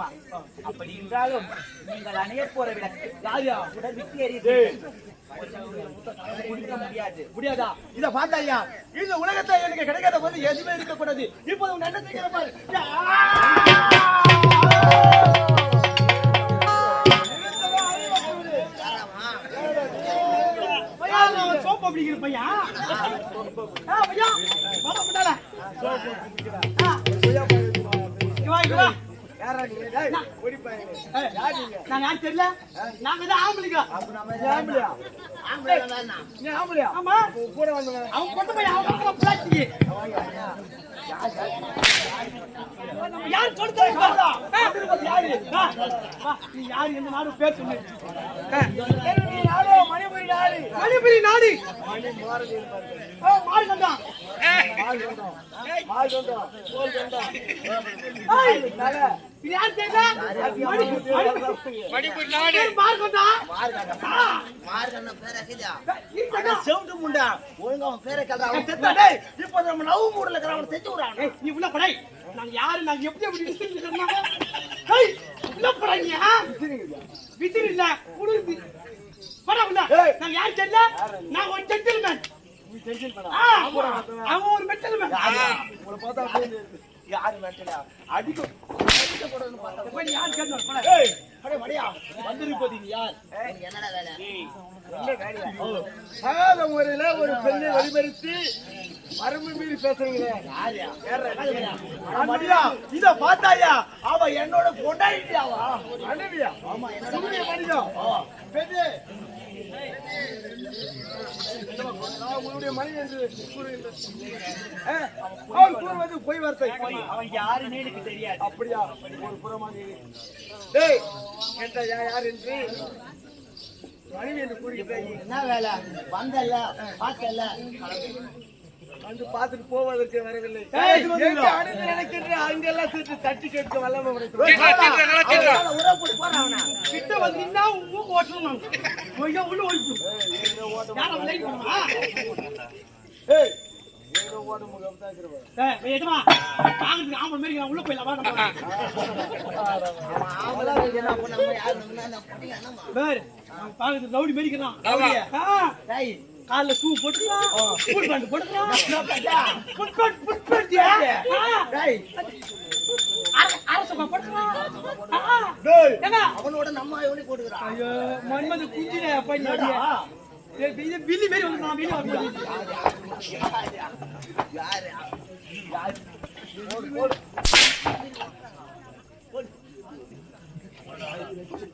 தான் எரியுமா அப்படி என்றாலும் நீங்கள் அணைய போற விளக்கு யாரு? சுடர்விட்டு எரியுது குடிக்க முடியாது. முடியாதா? இத பார்த்தாயா? இந்த உலகத்துல எனக்கு கிடைக்காத போது எதுவுமே இருக்க கூடாது இப்போது உன் என்ன செய்கிற பாரு. சோப்பு அப்படிங்கிற பையன். பையன். ஏய், நாங்க? யாரு தெரியல? நாங்க தான் ஆம்பளைங்க. ஆமா. அவன் கொண்டு போய் பிளாஸ்டிக் நம்ம யார் சொல்லுங்க யாரு நீ யாரு? எந்த நாடு பேர் சொல்லு நாடு. மணிபுரி நாடு. இப்போ நம்ம நவு மூடல இருக்கிற அவனை செஞ்சு நீ உள்ள படை. நாங்க யாரு? நாங்க எப்படி எப்படி விசிறி சொன்னாங்க ஏய் உள்ள படாங்க விசிறி இல்ல. குடும்பி படா உள்ள. நாங்க யாரு தெரியல நான் ஒரு ஜென்டில்மேன் அவன் ஒரு மெட்டல்மேன் யாரு? வேட்டல அடிக்கும் போய் நீ யாரு கேட்டு படா. ஏய் அடே மடியா வந்திருப்பது யார்? என்னடா வேலை? சகாத முறையில ஒரு பெண்ணை வழிமறித்து மரபு மீறி பேசுறீங்களே. மடியா இத பார்த்தாயா? அவ என்னோட பொண்டாயிட்டியாவா மனைவியா ஆமா உன்னுடைய மனிதம் பெண்ணே உங்களுடைய உன்னுடைய மனைவி என்று கூறுகின்றேன். ஆ, அவன் கூறுவது பொய் வார்த்தை அவன் யாருன்னு எனக்கு தெரியாது அப்படியா ஒரு புறமாக டேய் என்ற யா- யார் என்று மனைவி என்று கூறுகின்றாய் என்ன வேலை வந்தல்ல பார்த்தல்ல வந்து பார்த்துட்டு போவதற்கு வரவில்லை அணிந்து நினைக்கின்ற அங்கெல்லாம் சேர்த்து தட்டி கேட்க வல்லமை உறவு போறான் கிட்ட வந்து மூக்கு ஓட்டணும். ஐயோ, உள்ள உள்ள போயிடலாம், கால்ல ஷூ போட்டுக்கலாம், ஃபுல் பேண்ட் போட்டுக்கலாம். Pant, pant. டேய் அவனோட நம்ம எவனி போட்டுக்கிறான் ஐயோ, மன்மத குஞ்சினே, பையன். ஏய், இது பில்லி மாதிரி வந்து நான் யாரு யாரு இத பார்த்தாயா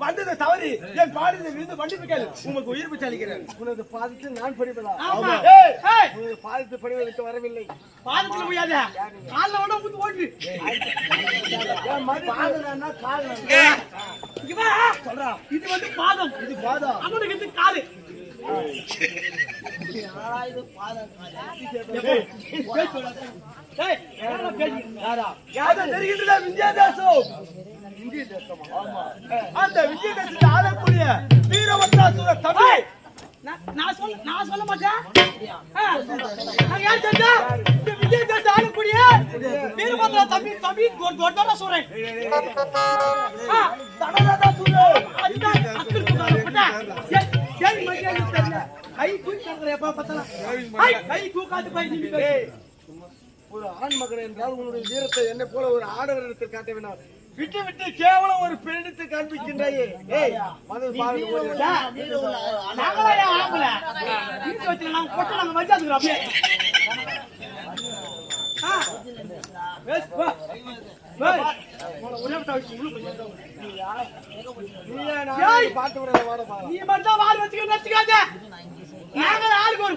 வந்தது தவறு என் பாடியில் விழுந்து மன்னிப்பு கேளு உமக்கு உயிர் பிச்சை அளிக்கிறேன் உனது பாதத்தில் நான் படிப்பதா உனது பாதத்தில் படிவதற்கு வரவில்லை பாதத்துல முடியாத கால்ல ஊத்து ஓட்டு கால் இது வந்து பாதம் இது பாதம் அவனுக்கு இது காலு இது பாதம் ஏய், யாரா பேசி? யாரா தெரிகின்றதா வித்யாதாசம் அந்த விஜயதசமி ஆளக்கூடிய வீரவத்ராசுர தம்பி நான் நான் சொல்ல நான் சொல்ல மாட்டேன் நான் யார் தெரிஞ்சா இந்த விஜயதசமி ஆளக்கூடிய வீரபத்ரா தம்பி தம்பி தோட்டா சொல்றேன் சொல்லு. அதுதான் அக்கில். சரி, சரி, மரியாதை தெரியல. கை தூக்கி எப்ப பார்த்தாலும். கை தூக்காது போய் பேசு. ஒரு ஆண் மகன் என்றால் உன்னுடைய வீரத்தை என்னை போல ஒரு ஆடவரிடத்தில் காட்ட வேண்டாம் விட்டு விட்டு கேவலம் ஒரு பெண்ணிட்டு காண்பிக்கின்றாயே. ஏய் மது பாருங்க ஓடி வா. நாங்களா ஆம்பளை? வீட்டு வச்சு நாங்க அப்படியே. ஏய். நீ மட்டும் வால் வச்சுக்க வச்சுக்காத நாங்க ஆளுக்கு ஒரு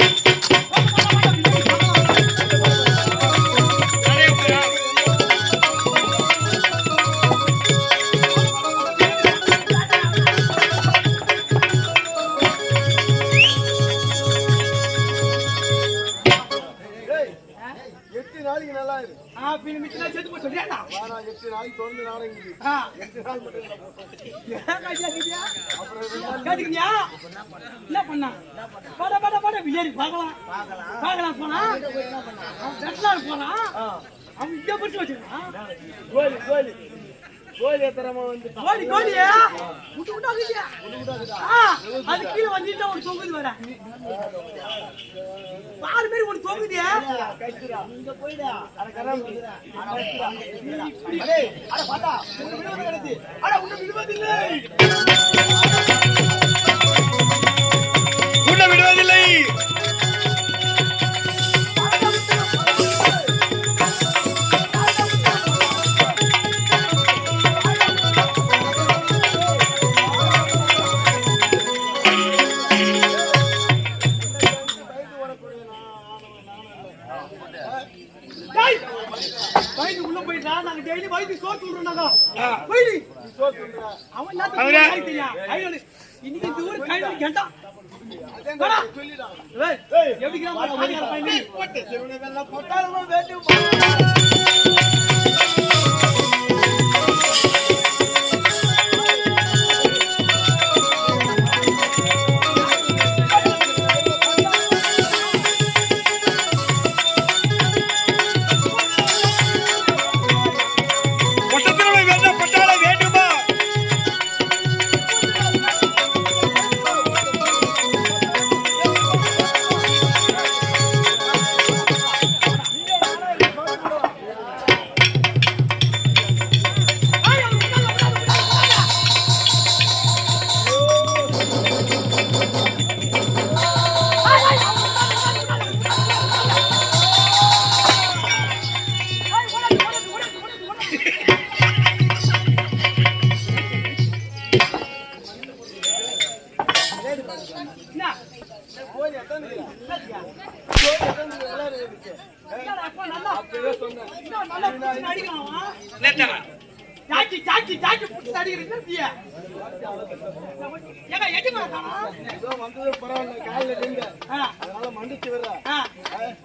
ஆ பின்ன மிச்சம் செத்து போச்சு ஏண்டா எட்டு நாளைக்கு தொடர்ந்து நாடகம் எட்டு நாள் மட்டும் கேட்டுக்கிறியா? என்ன பண்ணா பட பட பட விஜய் பார்க்கலாம் பார்க்கலாம் போனா போனா அவன் இங்க பிடிச்சு வச்சிருக்கான் கோலி கோலி கோலி எத்தனமா வந்து கோழி கோழியா? அது கீழே வந்துட்டு ஒரு தொங்குது வர. பாரு மாதிரி ஒன்று தொங்குதியா இங்க போயிடா அட கரம் அடே அட பாத்தா உன்னை விடுவது கிடையாது அட உன்னை விடுவதில்லை உன்னை விடுவதில்லை.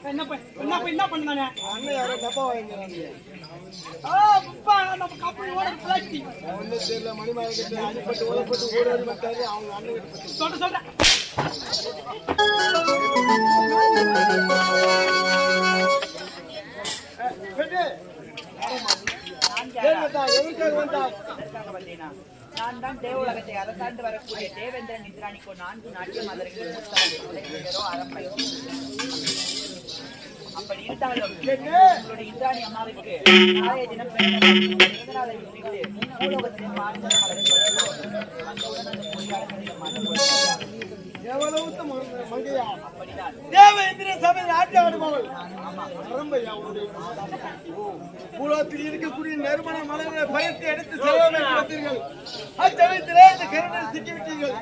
என்ன பண்ண- என்ன பண்ண- அண்ணன் யாரோ டப்பா வாங்கிக்கிறாங்க தெரியல கிட்ட அடிப்பட்டு உதப்பட்டு ஓடி அவங்க அண்ணன் கிட்ட வந்தா நான் தான் தேவலகத்தை அரசாண்டு வரக்கூடிய தேவேந்திரன் இந்திராணிக்கோ நான்கு நாட்டிய மதர்கள் முத்தாது அரம்பை அப்படி இருந்தாலும் உங்களுடைய இந்திராணி அம்மாவுக்கு நாளைய தினம் பிறந்தநாளை முன்னிட்டு பூலோகத்திலே பார்த்த மலரை பறித்து வந்தவுடன் அந்த பொறியாளர்களை மாற்றிக் எவ்வளவு மங்கையா தேவேந்திர சபை நாட்டு ஆடுபவள் அரம்பையா உன்னுடைய இருக்கக்கூடிய நறுமண மலர்களை எடுத்து அச்சமயத்திலே இந்த சிக்கிவிட்டீர்கள்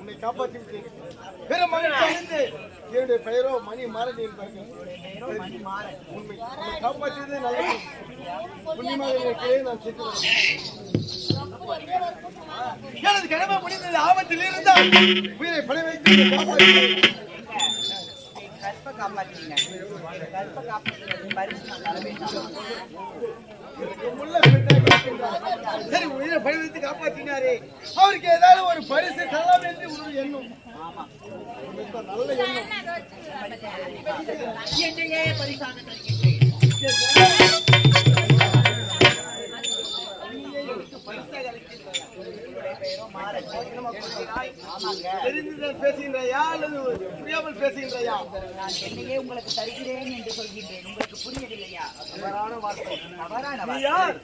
உன்னை காப்பாற்றி விட்டீர்கள் பிற மகிழ்ச்சி என்னுடைய பெயரோ மணி மாறன் உண்மை காப்பாற்றியது நல்லது புண்ணியமாக நான் எனது கடமை முடிந்தது ஆபத்தில் இருந்தால் உயிரை பணி வைத்து கற்ப காப்பாற்றீங்க. கற்ப காப்பாற்றுறது பரிசு. சரி உயிரை காப்பாற்றினாரே. அவருக்கு ஏதாவது ஒரு பரிசு தரலாம் என்று ஒரு எண்ணம். நல்ல எண்ணம். என்னையே பரிசாக தருகின்றேன். தெரிந்துதான் பேசுகின்றையா அல்லது புரியாமல் பேசுகின்றையா? நான் என்னையே உங்களுக்கு தருகிறேன் என்று சொல்கின்றேன் உங்களுக்கு புரியவில்லையா தவறான வார்த்தை தவறான யார்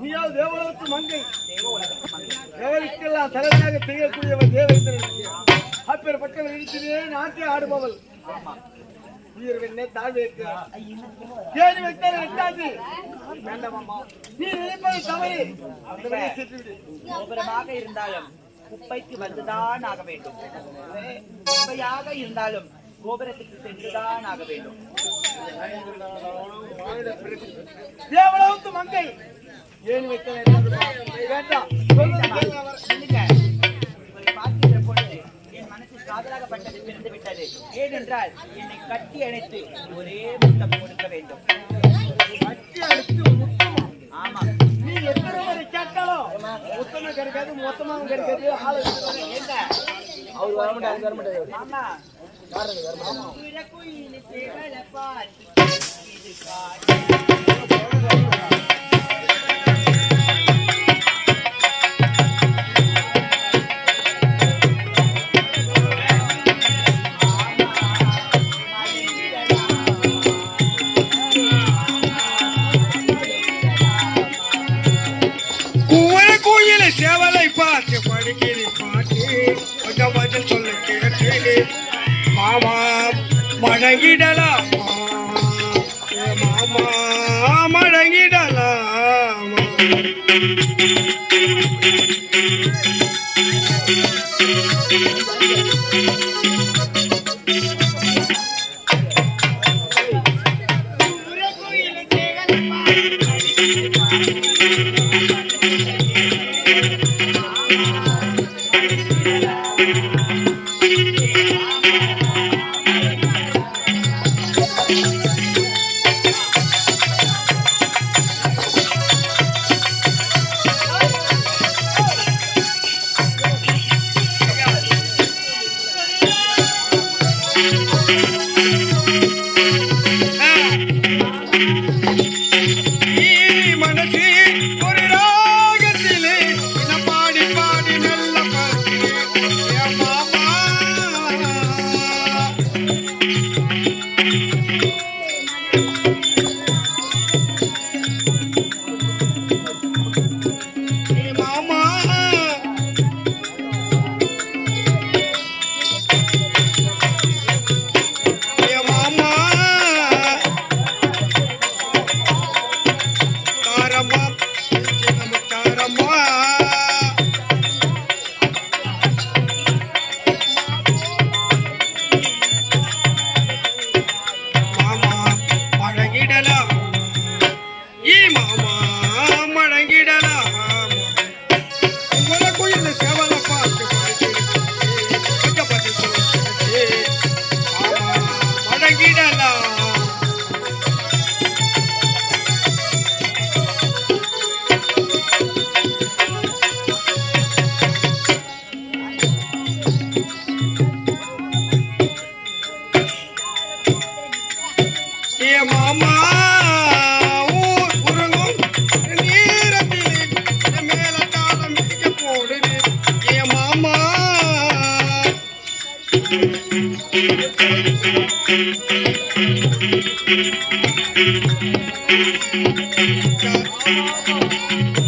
நீயா தேவலோகத்து மங்கை. தேவ உலகத்து மகன். தேவருக்கெல்லாம் தலைவனாக திகழக்கூடியவன் தேவேந்திரன். அப்பேற்பட்டவன் இருக்கிறே நாட்டை ஆடுபவள். உயிர் வெண்ணே தாழ்வு ஏறி வைத்தால் எட்டாது வேண்டாமாம்மா நீ நினைப்பது தவறு. அந்த வழியை சென்றுவிடு. கோபுரமாக இருந்தாலும் குப்பைக்கு வந்துதான் ஆக வேண்டும். குப்பையாக இருந்தாலும் கோபுரத்துக்கு சென்றுதான் ஆக வேண்டும். தேவலோகத்து மங்கை? ஏறி வைத்தால் வேண்டாம். காதலாகப்பட்டது பிரிந்து விட்டது. ஏனென்றால் என்னை கட்டி அணைத்து ஒரே முத்தம் கொடுக்க வேண்டும். கட்டி முத்தமா? ஆமா. நீ எத்தனை முறை கேட்டாலும் மொத்தமா கிடைக்காது மொத்தமாவும் கிடைக்காது ஆளு ஏங்க? அவர் வர மாட்டாரு வர மாட்டாரு. யாருங்க குயிலு சேவல பார்த்து படிக்கிற பாட்டு. கொஞ்சம் பதில் சொல்லு கேட்டு மாமா மடங்கிடலாம்? மாமா மடங்கிடலாம்? நீ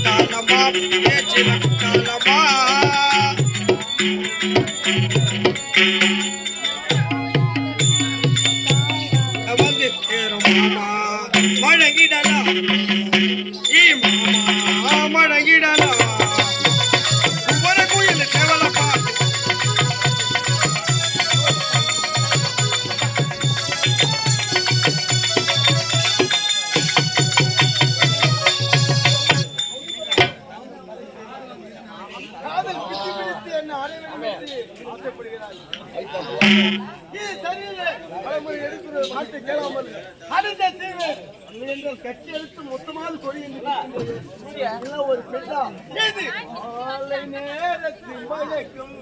కాలమా కాలమా ஒரு பெண்ணா நேரத்தில் மயக்கும்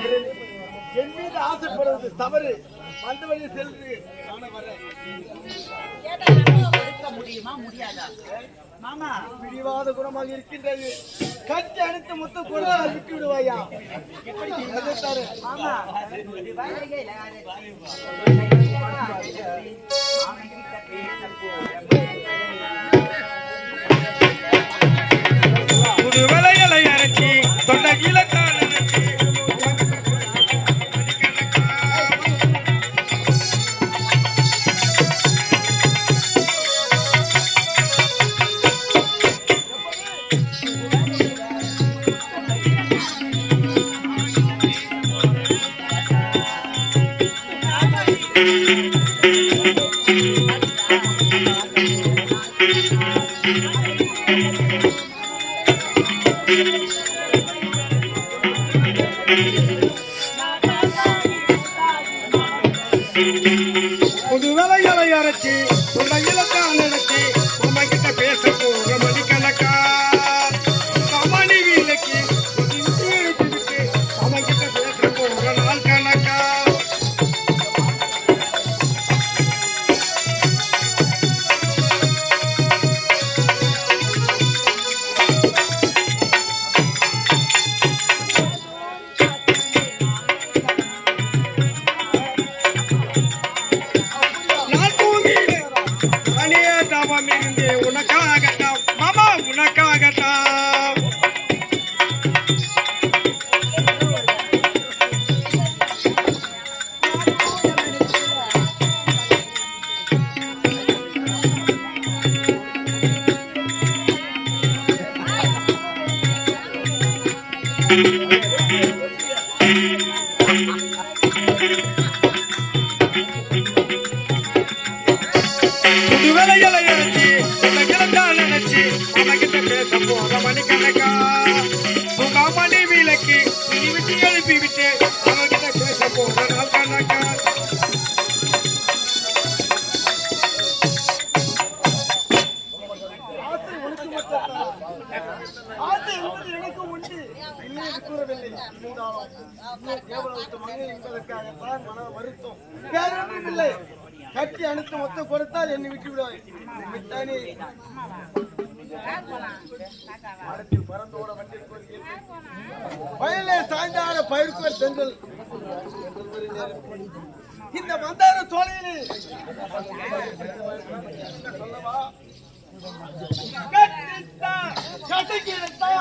பிறகு என் மீது ஆசைப்படுவது தவறு. வந்த வழி சென்று முடியுமா முடியாதா மாமா. பிடிவாத குணமாக இருக்கின்றது. கட்டி அடித்து மொத்த கொடுத்தால் விட்டு விடுவாயா? எப்படி எதிர்த்தாரு. மாமா. பேச போற மணிக்கணக்கா உங்க மணி விளக்கு நீ விட்டு எழுப்பி விட்டு என்பதற்காகத்தான் மன வருத்தம் வேறொன்றும் இல்லை கட்டி அனுத்து மொத்தம் கொடுத்தால் என்னை விட்டு விடுவாய் விட்டானே மரத்தில் பறந்தோட வண்டில் போகிறேன். வயலே சாய்ந்தாட பயிர்க்குவர் செங்கல் இந்த மந்தார சோலையிலே சொல்லவா கட்டித்தா கட்டிக்கிட்டா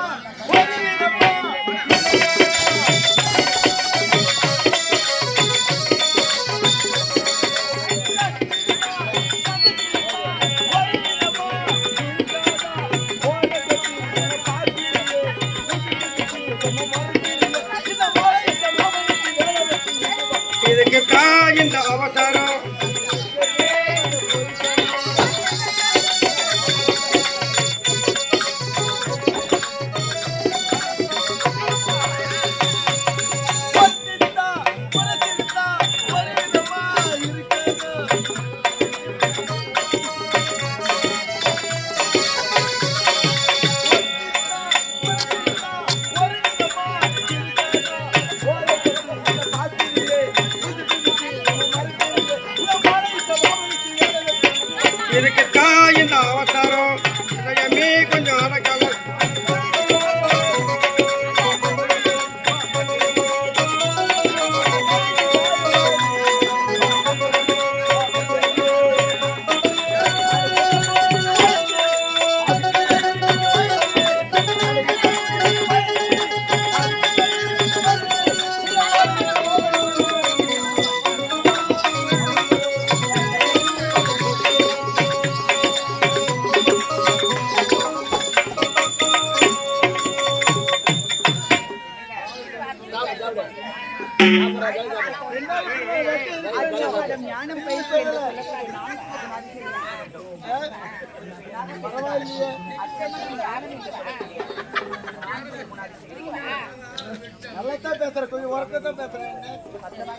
நல்லாத்தான் பேசுற கொஞ்சம் உறக்கத்தான் பேசுறேன்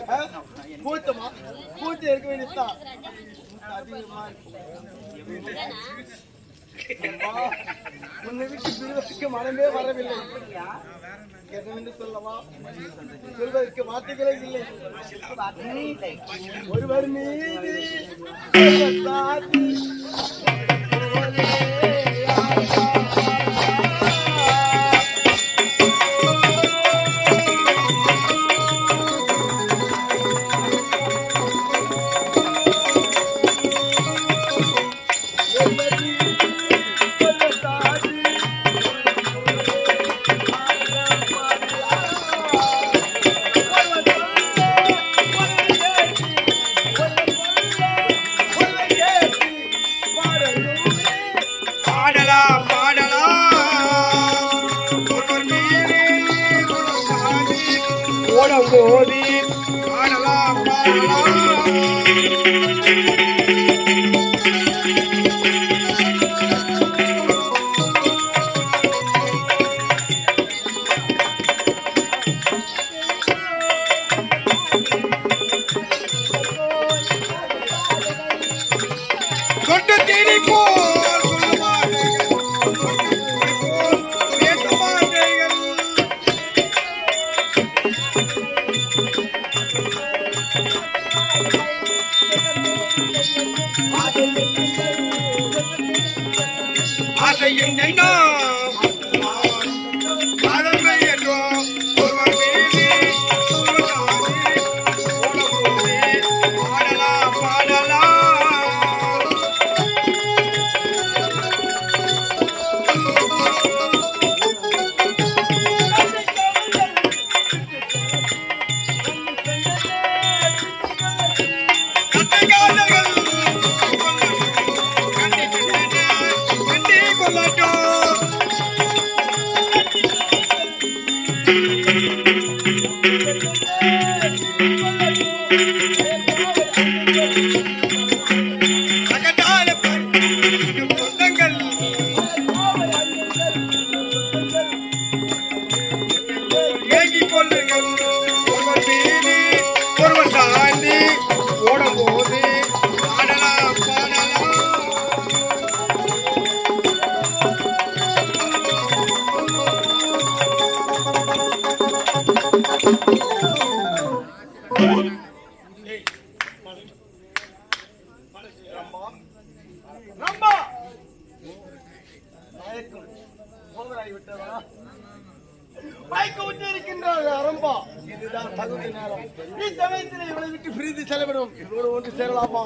ஆ? கூச்சமா இருக்க வேண்டியதுதான் அதிகமா இருக்கு. அம்மா, உன்னை விட்டு பிரிவதற்கு மனமே வரவில்லை என்னவென்று சொல்லவா சொல்வதற்கு வார்த்தைகளே இல்லை வார்த்தைகளே இல்லை. ஒருவர் மீது ஒருவர் people. போதராகி விட்டதா மயக்க விட்டு இருக்கின்றார் அரம்பா. இதுதான் தகுதி நேரம். இச்சமயத்தில் இவளை விட்டு பிரிந்து செலவிடும். இவரோடு ஒன்று சேரலாமா?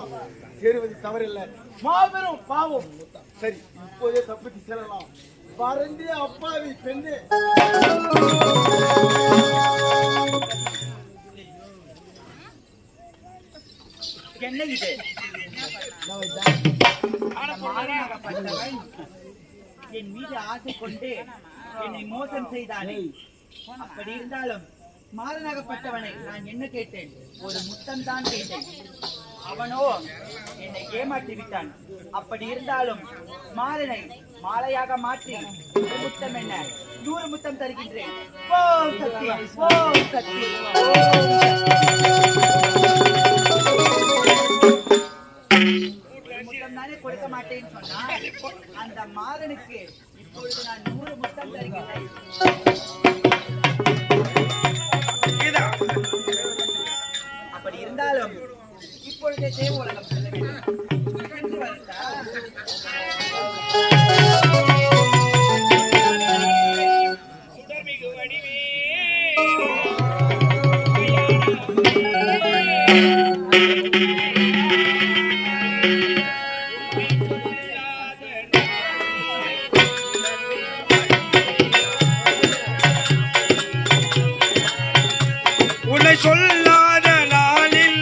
சேருவது தவறில்லை. மாபெரும் பாவம். சரி இப்போதே தப்பித்து செல்லலாம். வறண்டிய அப்பாவி பெண்ணே. என்ன இது? என் மீது ஆசை கொண்டு என்னை மோசம் செய்தானே? அப்படி இருந்தாலும் மாறனாகப்பட்டவனை நான் என்ன கேட்டேன்? ஒரு முத்தம் தான் கேட்டேன். அவனோ என்னை ஏமாற்றி விட்டான். அப்படி இருந்தாலும் மாறனை மாலையாக மாற்றி ஒரு முத்தம் என்ன? நூறு முத்தம் தருகின்றேன். ஓம் சக்தி ஓம் சக்தி. ஓம் அந்த மாறனுக்கு இப்பொழுது நான்